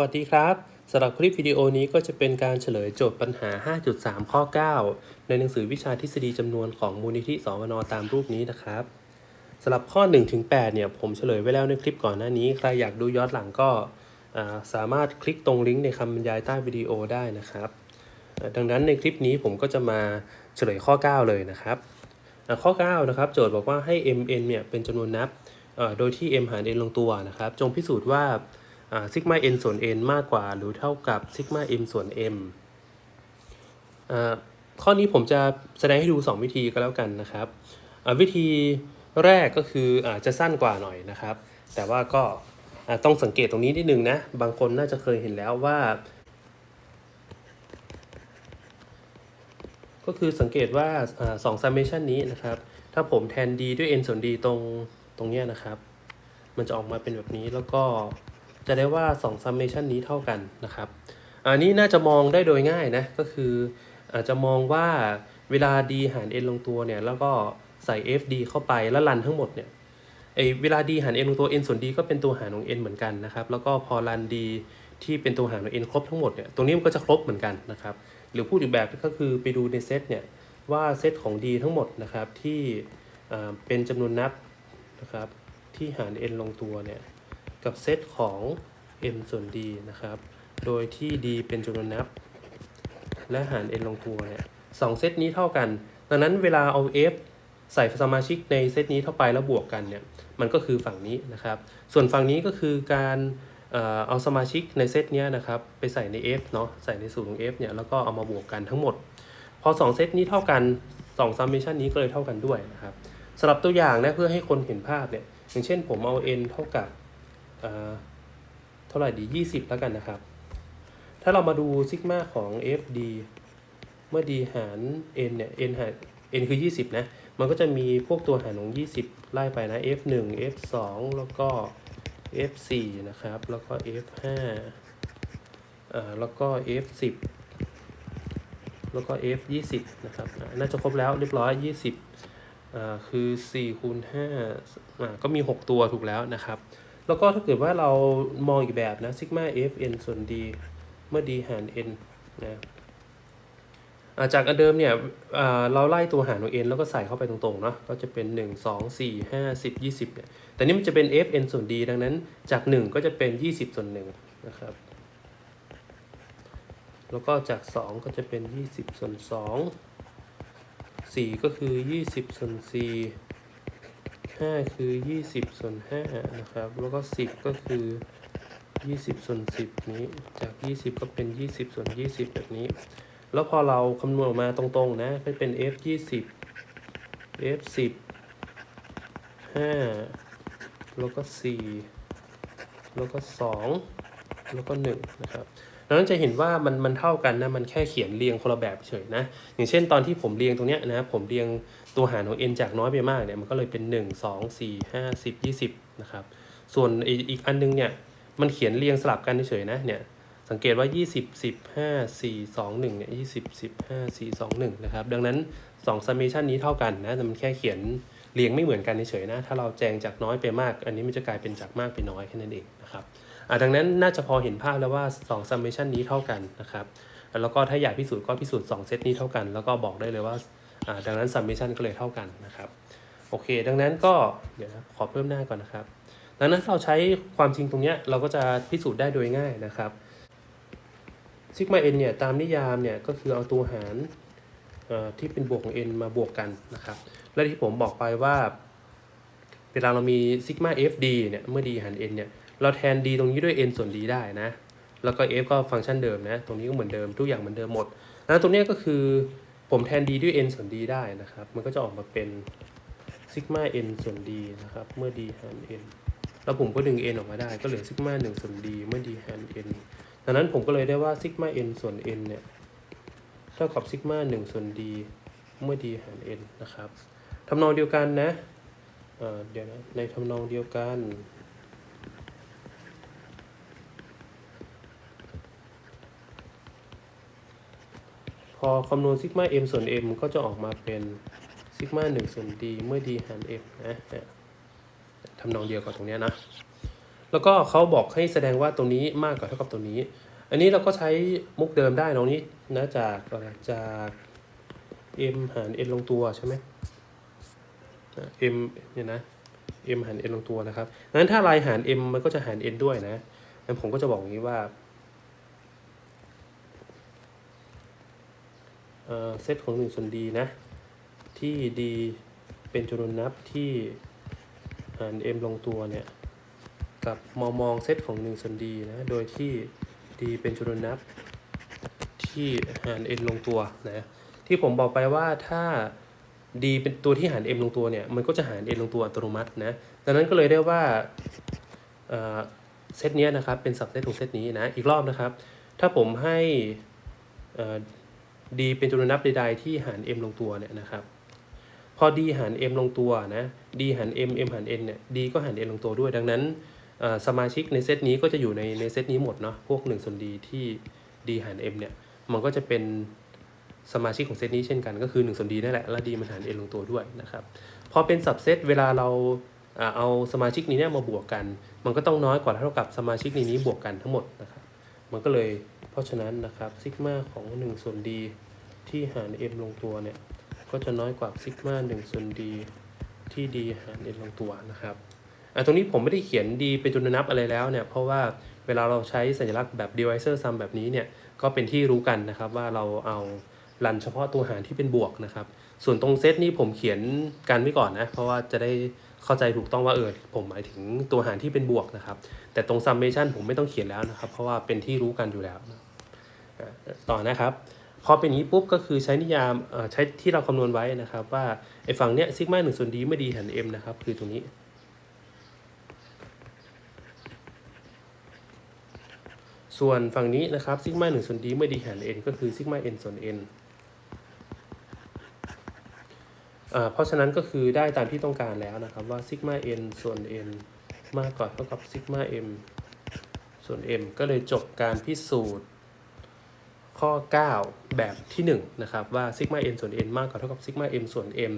วัสดีครับสำหรับคลิปวิดีโอนี้ก็จะเป็นการเฉลยโจทย์ปัญหา 5.3 ข้อ 9 ในหนังสือวิชาทฤษฎีจำนวนของมูลนิธิสวนตามรูปนี้นะครับสำหรับข้อ 1-8 เนี่ยผมเฉลยไว้แล้วในคลิปก่อนหน้านี้ ใครอยากดูย้อนหลังก็สามารถคลิกตรงลิงก์ในคำบรรยายใต้วิดีโอได้นะครับ ดังนั้นในคลิปนี้ผมก็จะมาเฉลยข้อ 9 เลยนะครับข้อ 9 นะครับ โจทย์บอกว่าให้ mn เนี่ยเป็นจำนวนนับโดยที่ m หาร n ลงตัวนะครับ จงพิสูจน์ว่า ซิกมา n ส่วน n มากกว่าหรือเท่ากับซิกมา m ส่วน m อ่าข้อนี้ผมจะแสดงให้ดู 2 วิธีก็แล้วกันนะครับ วิธีแรกก็คืออาจะสั้นกว่าหน่อยนะครับ แต่ว่าก็ต้องสังเกตตรงนี้นิดนึงนะ บางคนน่าจะเคยเห็นแล้วว่า ก็คือสังเกตว่าอาสอง summation นี้นะครับ ถ้าผมแทน d ด้วย n ส่วน d ตรงตรงเนี้ยนะครับ มันจะออกมาเป็นแบบนี้แล้วก็ จะได้ว่า 2 summation นี้เท่ากันนะครับอันนี้น่าจะมองได้โดยง่ายนะ ก็คืออาจจะมองว่าเวลา d หาร n ลงตัวเนี่ย แล้วก็ใส่ fd เข้าไปแล้วรันทั้งหมดเนี่ยไอเวลา d หาร n ลงตัว n ส่วน d ก็เป็นตัวหารของ n เหมือนกันนะครับ แล้วก็พอรัน d ที่เป็นตัวหารของ n ครบทั้งหมดเนี่ย ตรงนี้มันก็จะครบเหมือนกันนะครับ หรือพูดอีกแบบก็คือไปดูในเซตเนี่ยว่าเซตของ d ทั้งหมดนะครับที่เป็นจำนวนนับนะครับที่หาร n ลงตัวเนี่ย กับเซตของ m ส่วน d นะครับ โดยที่ d เป็นจำนวนนับ และหาร n ลงตัวเนี่ยสองเซตนี้เท่ากัน ดังนั้นเวลาเอา f ใส่สมาชิกในเซตนี้เข้าไปแล้วบวกกันเนี่ย มันก็คือฝั่งนี้นะครับ ส่วนฝั่งนี้ก็คือการเอาสมาชิกในเซตเนี้ยนะครับ ไปใส่ใน f เนาะ ใส่ในสูตรของ f เนี่ย แล้วก็เอามาบวกกันทั้งหมด พอ 2 เซตนี้เท่ากัน2 summation นี้ก็เลยเท่ากันด้วยนะครับสำหรับตัวอย่างนะเพื่อให้คนเห็นภาพเนี่ย อย่างเช่นผมเอา n เท่ากับ เท่าไหร่ดี 20 แล้วกันนะครับ ถ้าเรามาดูซิกมาของ fd เมื่อ d หาร n เนี่ย n หาร n คือ 20 นะ มันก็จะมีพวกตัวหารของ 20 ไล่ไปนะ f1 f2 แล้วก็ f4 นะครับ แล้วก็ f5 อ่าแล้วก็ f10 แล้วก็ f20 นะครับ น่าจะครบแล้วเรียบร้อย 20อ่าคือ4คูณ5อ่าก็มี 6 ตัวถูกแล้วนะครับ แล้วก็ถ้าเกิดว่าเรามองอีกแบบนะซิกมา fn ส่วน d เมื่อ d หาร n นะาจากอันเดิมเนี่ยเราไล่ตัวหารของ n แล้วก็ใส่เข้าไปตรงๆเนาะก็จะเป็น 1 2 4 5 10 20เนี่ยแต่นี่มันจะเป็น fn ส่วน d ดังนั้นจาก 1 ก็จะเป็น 20 ส่วน1นะครับแล้วก็จาก 2 ก็จะเป็น 20 ส่วน 2 4 ก็คือ 20 ส่วน 4 5 คือ 20 ส่วน 5 นะครับ แล้วก็ 10 ก็คือ 20 ส่วน 10 นี้ จาก 20 ก็เป็น 20 ส่วน 20 แบบนี้ แล้วพอเราคำนวณออกมาตรงๆนะ ก็เป็น f 20 f 10 5 แล้วก็ 4 แล้วก็ 2 แล้วก็ 1 นะครับดังนั้นจะเห็นว่ามันมันเท่ากันนะมันแค่เขียนเรียงคนละแบบเฉยนะ อย่างเช่นตอนที่ผมเรียงตรงเนี้ยนะผมเรียง ตัวหารของ n จากน้อยไปมากเนี่ยมันก็เลยเป็น 1 2 4 5 10 20นะครับส่วนอีกอันนึงเนี่ยมันเขียนเรียงสลับกันเฉยๆนะเนี่ยสังเกตว่า 20 15 4 2 1เนี่ย20 15 4 2 1นะครับดังนั้น2 summation นี้เท่ากันนะแต่มันแค่เขียนเรียงไม่เหมือนกันเฉยๆนะถ้าเราแจงจากน้อยไปมาก อันนี้มันจะกลายเป็นจากมากไปน้อยแค่นั้นเองนะครับอ่าดังนั้นน่าจะพอเห็นภาพแล้วว่า 2 summation นี้เท่ากันนะครับแล้วก็ถ้าอยากพิสูจน์ก็พิสูจน์2เซตนี้เท่ากัน แล้วก็บอกได้เลยว่า ดังนั้น summation ก็เลยเท่ากันนะครับ โอเค ดังนั้นก็เดี๋ยวนะขอเพิ่มหน้าก่อนนะครับ ดังนั้นเราใช้ความจริงตรงนี้เราก็จะพิสูจน์ได้โดยง่ายนะครับซิกมา n เนี่ยตามนิยามเนี่ยก็คือเอาตัวหารที่เป็นบวกของ n มาบวกกันนะครับ และที่ผมบอกไปว่า เวลาเรามีซิกมา fd เนี่ยเมื่อ d หาร n เนี่ยเราแทน d ตรงนี้ด้วย n ส่วน d ได้นะ แล้วก็ f ก็ฟังก์ชันเดิมนะ ตรงนี้ก็เหมือนเดิมทุกอย่างเหมือนเดิมหมดนะตรงนี้ก็คือ ผมแทน d ด้วย n ส่วน d ได้นะครับ มันก็จะออกมาเป็นซิกมา n ส่วน d นะครับ เมื่อ d หาร n แล้วผมก็ดึง n ออกมาได้ ก็เหลือซิกมา1ส่วน d เมื่อ d หาร n ดังนั้นผมก็เลยได้ว่าซิกมา n ส่วน n เนี่ยเท่ากับซิกมา1ส่วน d เมื่อ d หาร n นะครับทำนองเดียวกันนะเเดี๋ยวนะ ในทำนองเดียวกัน อคำนวณซิกมา m ส่วน m ก็จะออกมาเป็นซิกมา1ส่วน d เมื่อ d หาร m นะเนี่ยทำนองเดียวกับตรงนี้นะ แล้วก็เขาบอกให้แสดงว่าตรงนี้มากกว่าเท่ากับตรงนี้ อันนี้เราก็ใช้มุกเดิมได้ตรงนี้นะจากจาก m หาร n ลงตัวใช่ไหมอะ m เนี่ยนะ m หาร n ลงตัวนะครับ งั้นถ้าลายหาร m มันก็จะหาร n ด้วยนะงั้นผมก็จะบอกอย่างนี้ว่า เซตของ 1 ส่วน d นะ ที่ d เป็นจำนวนนับที่หาร m ลงตัวเนี่ย กับมองมองเซตของ 1 ส่วน d นะ โดยที่ d เป็นจำนวนนับที่หาร n ลงตัวนะ ที่ผมบอกไปว่าถ้า d เป็นตัวที่หาร m ลงตัวเนี่ย มันก็จะหาร n ลงตัวอัตโนมัตินะ ดังนั้นก็เลยได้ว่าเซตเนี้ยนะครับ เป็นสับเซตของเซตนี้นะ อีกรอบนะครับ ถ้าผมให้อ่อ d เป็นจำนวนนับใดๆที่หาร m ลงตัวเนี่ยนะครับ พอ d หาร m ลงตัวนะ d หาร m m หาร n เนี่ย d ก็หาร n ลงตัวด้วย ดังนั้นสมาชิกในเซตนี้ก็จะอยู่ในในเซตนี้หมดเนาะพวก1ส่วน d ที่ d หาร m เนี่ย มันก็จะเป็นสมาชิกของเซตนี้เช่นกันก็คือ1ส่วน d นั่นแหละ แล้ว d มันหาร n ลงตัวด้วยนะครับ พอเป็นสับเซตเวลาเราเอาสมาชิกนี้เนี่ยมาบวกกัน มันก็ต้องน้อยกว่าเท่ากับสมาชิกในนี้บวกกันทั้งหมดนะครับ มันก็เลย ราะฉะนั้นนะครับซิกมาของ1ส่วน d ที่หาร m ลงตัวเนี่ย ก็จะน้อยกว่าซิกมา1ส่วน d ที่ d หาร n ลงตัวนะครับอะตรงนี้ผมไม่ได้เขียน d เป็นจำนวนนับอะไรแล้วเนี่ย เพราะว่าเวลาเราใช้สัญลักษณ์แบบ divisor sum แบบนี้เนี่ย ก็เป็นที่รู้กันนะครับว่าเราเอารันเฉพาะตัวหารที่เป็นบวกนะครับ ส่วนตรงเซตนี้ผมเขียนกันไว้ก่อนนะ เพราะว่าจะได้เข้าใจถูกต้องว่าเออผมหมายถึงตัวหารที่เป็นบวกนะครับ แต่ตรง summation ผมไม่ต้องเขียนแล้วนะครับ เพราะว่าเป็นที่รู้กันอยู่แล้วนะ ต่อนะครับ พอเป็นอย่างนี้ปุ๊บก็คือใช้นิยามใช้ที่เราคำนวณไว้นะครับ ว่าไอ้ฝั่งเนี้ยซิกมาหนึ่งส่วนดีไม่ดีหาร m นะครับ คือตรงนี้ ส่วนฝั่งนี้นะครับซิกมาหนึ่งส่วนดีไม่ดีหาร n ก็คือซิกมา n ส่วน n อ่าเพราะฉะนั้นก็คือได้ตามที่ต้องการแล้วนะครับว่าซิกมา n ส่วน n มากกว่าเท่ากับซิกมา m ส่วน m ก็เลยจบการพิสูจน์ ข้อ 9 แบบที่1นะครับว่าซิกมา n ส่วน n มากกว่าเท่ากับซิกมา m ส่วน m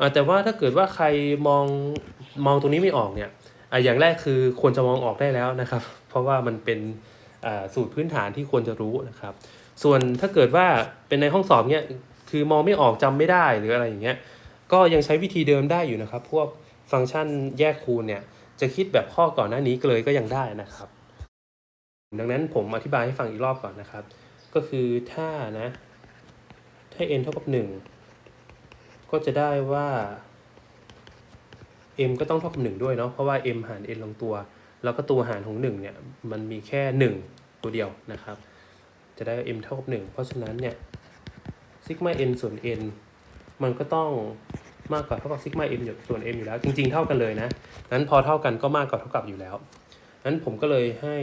อ่าแต่ว่าถ้าเกิดว่าใครมองมองตรงนี้ไม่ออกเนี่ยออย่างแรกคือควรจะมองออกได้แล้วนะครับ เพราะว่ามันเป็นสูตรพื้นฐานที่ควรจะรู้นะครับ ส่วนถ้าเกิดว่าเป็นในห้องสอบเนี่ยคือมองไม่ออกจำไม่ได้หรืออะไรอย่างเงี้ยก็ยังใช้วิธีเดิมได้อยู่นะครับ พวกฟังก์ชันแยกคูณเนี่ยจะคิดแบบข้อก่อนหน้านี้เลยก็ยังได้นะครับ ดังนั้นผมอธิบายให้ฟังอีกรอบก่อนนะครับ ก็คือถ้านะ ถ้า n เท่ากับ 1 ก็จะได้ว่า m ก็ต้องเท่ากับ 1 ด้วยเนาะเพราะว่า m หาร n ลงตัว แล้วก็ตัวหารของ 1 เนี่ย มันมีแค่ 1 ตัวเดียวนะครับ จะได้ m เท่ากับ 1 เพราะฉะนั้นเนี่ยซิกมา n ส่วน n มันก็ต้องมากกว่าเท่ากับซิกมา m ส่วน m อยู่แล้ว จริง ๆ เท่ากันเลยนะ นั้นพอเท่ากันก็มากกว่าเท่ากับอยู่แล้ว นั้นผมก็เลยให้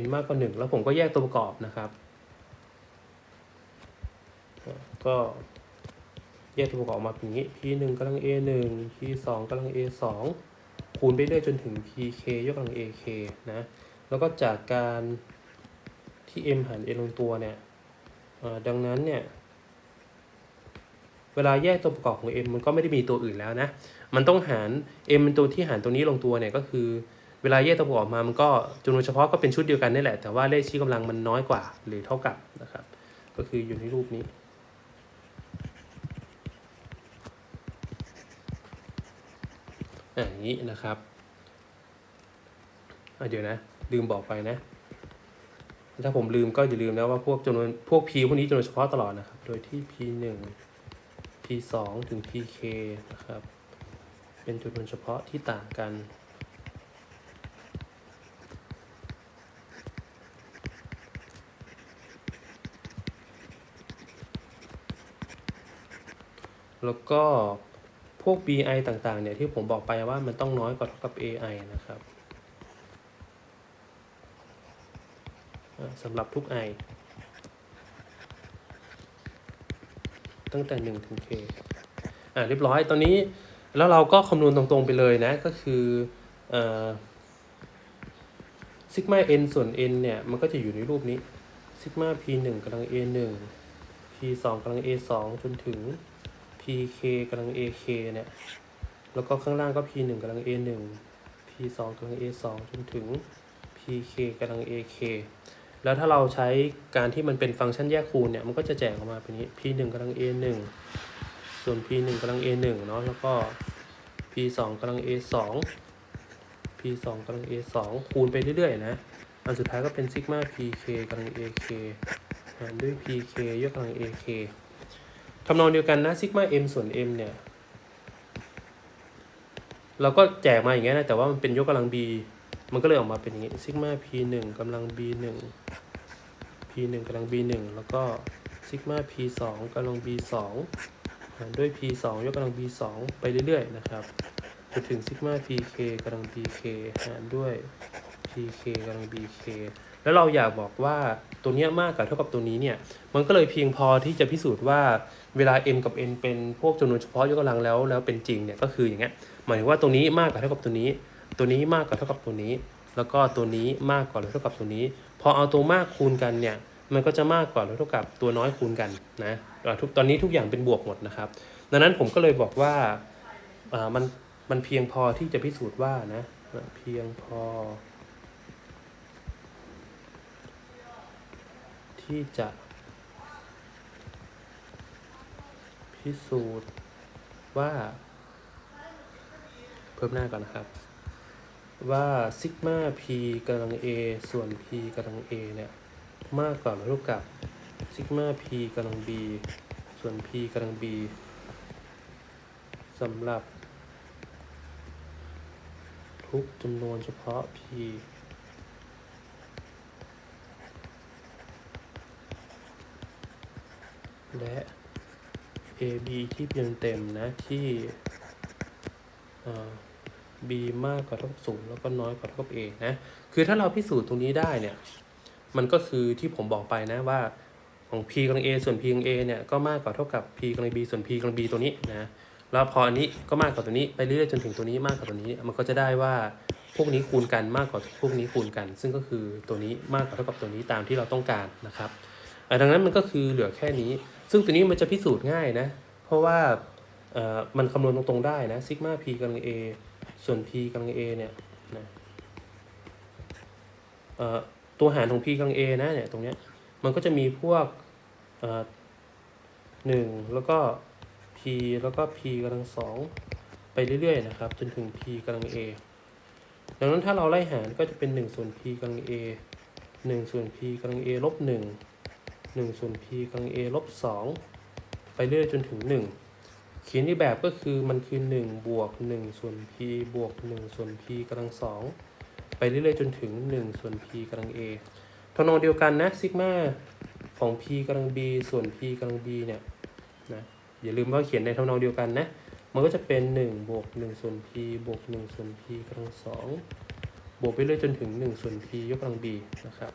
n มากกว่า 1 แล้วผมก็แยกตัวประกอบนะครับ ก็แยกตัวประกอบออกมาเป็นอย่างนี้ p 1กำลัง a 1 p 2กำลัง a 2คูณไปเรื่อยจนถึง pk ยกกำลัง ak นะ แล้วก็จากการที่ m หาร n ลงตัวเนี่ยดังนั้นเนี่ย เวลาแยกตัวประกอบของ m มันก็ไม่ได้มีตัวอื่นแล้วนะ มันต้องหาร m เป็นตัวที่หารตัวนี้ลงตัวเนี่ยก็คือ เวลาแยกตัวประกอบมามันก็จำนวนเฉพาะก็เป็นชุดเดียวกันนี่แหละ แต่ว่าเลขชี้กำลังมันน้อยกว่าหรือเท่ากับนะครับ ก็คืออยู่ในรูปนี้อ่าอย่างนี้นะครับเดี๋ยวนะ ลืมบอกไปนะ ถ้าผมลืมก็อย่าลืมนะว่าพวกจำนวนพวก p พวกนี้จำนวนเฉพาะตลอดนะครับ โดยที่ p 1 p 2ถึง pk นะครับ เป็นจำนวนเฉพาะที่ต่างกัน แล้วก็พวก bi ต่างๆเนี่ยที่ผมบอกไปว่ามันต้องน้อยกว่าเท่ากับ ai นะครับสำหรับทุก i ตั้งแต่1ถึง k อ่าเรียบร้อยตอนนี้แล้วเราก็คำนวณตรงๆไปเลยนะ ก็คือเอ่อซิกมา n ส่วน n เนี่ย มันก็จะอยู่ในรูปนี้ซิกมา p 1กำลัง a 1 p 2กำลัง a 2จนถึง pk กำลัง ak เนี่ย แล้วก็ข้างล่างก็ p 1กำลัง a 1 p 2กำลัง a 2จนถึง pk กำลัง ak แล้วถ้าเราใช้การที่มันเป็นฟังก์ชันแยกคูณเนี่ย มันก็จะแจกออกมาเป็นนี้ p 1กำลัง a 1ส่วน p 1กำลัง a 1เนาะ แล้วก็ p 2กำลัง a 2 p 2กำลัง a 2คูณไปเรื่อยๆนะ อันสุดท้ายก็เป็นซิกมา pk กำลัง ak หารด้วย pk ยกกำลัง ak ทำนองเดียวกันนะซิกมา m ส่วน m เนี่ย เราก็แจกมาอย่างเงี้ยนะ แต่ว่ามันเป็นยกกำลัง b มันก็เลยออกมาเป็นอย่างงี้ซิกมา p 1กำลัง b 1 p 1กำลัง b 1แล้วก็ซิกมา p 2กำลัง b 2หารด้วย p 2ยกกำลัง b 2ไปเรื่อยๆ นะครับจนถึงซิกมา pk กำลัง bk หารด้วย pk กำลัง bk แล้วเราอยากบอกว่าตัวนี้มากกับเท่ากับตัวนี้เนี่ย มันก็เลยเพียงพอที่จะพิสูจน์ว่าเวลา m กับ n เป็นพวกจำนวนเฉพาะยกกำลังแล้วแล้วเป็นจริงเนี่ยก็คืออย่างเงี้ยหมายถึงว่าตัวนี้มากกว่าเท่ากับตัวนี้ ตัวนี้มากกว่าเท่ากับตัวนี้ แล้วก็ตัวนี้มากกว่าหรือเท่ากับตัวนี้ พอเอาตัวมากคูณกันเนี่ยมันก็จะมากกว่าหรือเท่ากับตัวน้อยคูณกันนะทุกตอนนี้ทุกอย่างเป็นบวกหมดนะครับ ดังนั้นผมก็เลยบอกว่าอ่ามันมันเพียงพอที่จะพิสูจน์ว่านะเพียงพอ ที่จะ พิสูจน์ว่า เพิ่มหน้าก่อนนะครับ ว่าซิกมา p กำลัง a ส่วน p กำลัง a เนี่ย มากกว่ารือเท่ากับซิกมา p กำลัง b ส่วน p กำลัง b สำหรับ ทุกจำนวนเฉพาะ p และ a b ที่เป็นเต็มนะที่ b มากกว่าเท่ากับศูนย์แล้วก็น้อยกว่าเท่ากับ a นะ คือถ้าเราพิสูจน์ตรงนี้ได้เนี่ย มันก็คือที่ผมบอกไปนะว่าของ p กำลัง a ส่วน p กำลัง a เนี่ยก็มากกว่าเท่ากับ p กำลัง b ส่วน p กำลัง b ตัวนี้นะ แล้วพออันนี้ก็มากกว่าตัวนี้ไปเรื่อยๆจนถึงตัวนี้มากกว่าตัวนี้ มันก็จะได้ว่าพวกนี้คูณกันมากกว่าพวกนี้คูณกัน ซึ่งก็คือตัวนี้มากกว่าเท่ากับตัวนี้ตามที่เราต้องการนะครับดังนั้นมันก็คือเหลือแค่นี้ ซึ่งตัวนี้มันจะพิสูจน์ง่ายนะ เพราะว่ามันคำนวณตรงๆได้นะซิกมา p กำลัง a ส่วน p กำลัง a เนี่ยนะตัวหารของ p กำลัง a นะเนี่ยตรงเนี้ยมันก็จะมีพวกหนึ่งแล้วก็ p แล้วก็ p กำลังสองไปเรื่อยๆนะครับจนถึง p กำลัง a ดังนั้นถ้าเราไล่หารก็จะเป็น 1 ส่วน p กำลัง a 1 ส่วน p กำลัง a ลบ1 1 ส่วน p กำลัง a ลบ 2 ไปเรื่อยจนถึง 1 เขียนอีกแบบก็คือมันคือ 1 บวก 1 ส่วน p บวก 1 ส่วน p กำลัง 2 ไปเรื่อยๆจนถึง 1 ส่วน p กำลัง a ทำนองเดียวกันนะซิกมาของ p กำลัง b ส่วน p กำลัง b เนี่ยนะอย่าลืมว่าเขียนในทำนองเดียวกันนะ มันก็จะเป็น 1 บวก 1 ส่วน p บวก 1 ส่วน p กำลัง 2 บวกไปเรื่อยจนถึง 1 ส่วน p ยกกำลัง b นะครับ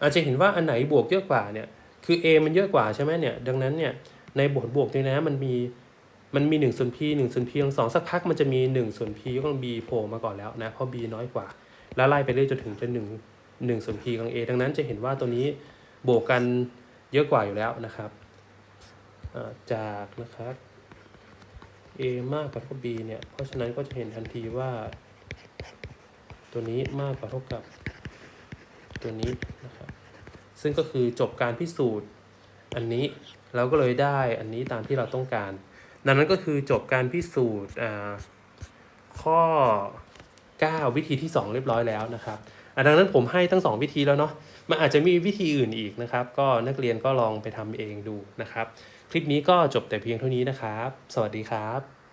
อาจจะเห็นว่าอันไหนบวกเยอะกว่าเนี่ยคือ a มันเยอะกว่าใช่ไหมเนี่ยดังนั้นเนี่ยในบทบวกเนี่ยนะมันมีมันมี1ส่วน p 1ส่วน p ลงสองสักพักมันจะมี1ส่วน p ยกกำลัง b โผล่มาก่อนแล้วนะเพราะ b น้อยกว่า แล้วไล่ไปเรื่อยจนถึงจะ1 1ส่วน p กำลัง a ดังนั้นจะเห็นว่าตัวนี้บวกกันเยอะกว่าอยู่แล้วนะครับจากนะครับ a มากกว่าเท่ากับ b เนี่ยเพราะฉะนั้นก็จะเห็นทันทีว่า ตัวนี้มากกว่าเท่ากับ ตัวนี้นะครับซึ่งก็คือจบการพิสูจน์อันนี้เราก็เลยได้อันนี้ตามที่เราต้องการ ดังนั้นก็คือจบการพิสูจน์อ่าข้อ 9 วิธีที่ 2 เรียบร้อยแล้วนะครับดังนั้นผมให้ทั้ง 2 วิธีแล้วเนาะมันอาจจะมีวิธีอื่นอีกนะครับ ก็นักเรียนก็ลองไปทำเองดูนะครับ คลิปนี้ก็จบแต่เพียงเท่านี้นะครับ สวัสดีครับ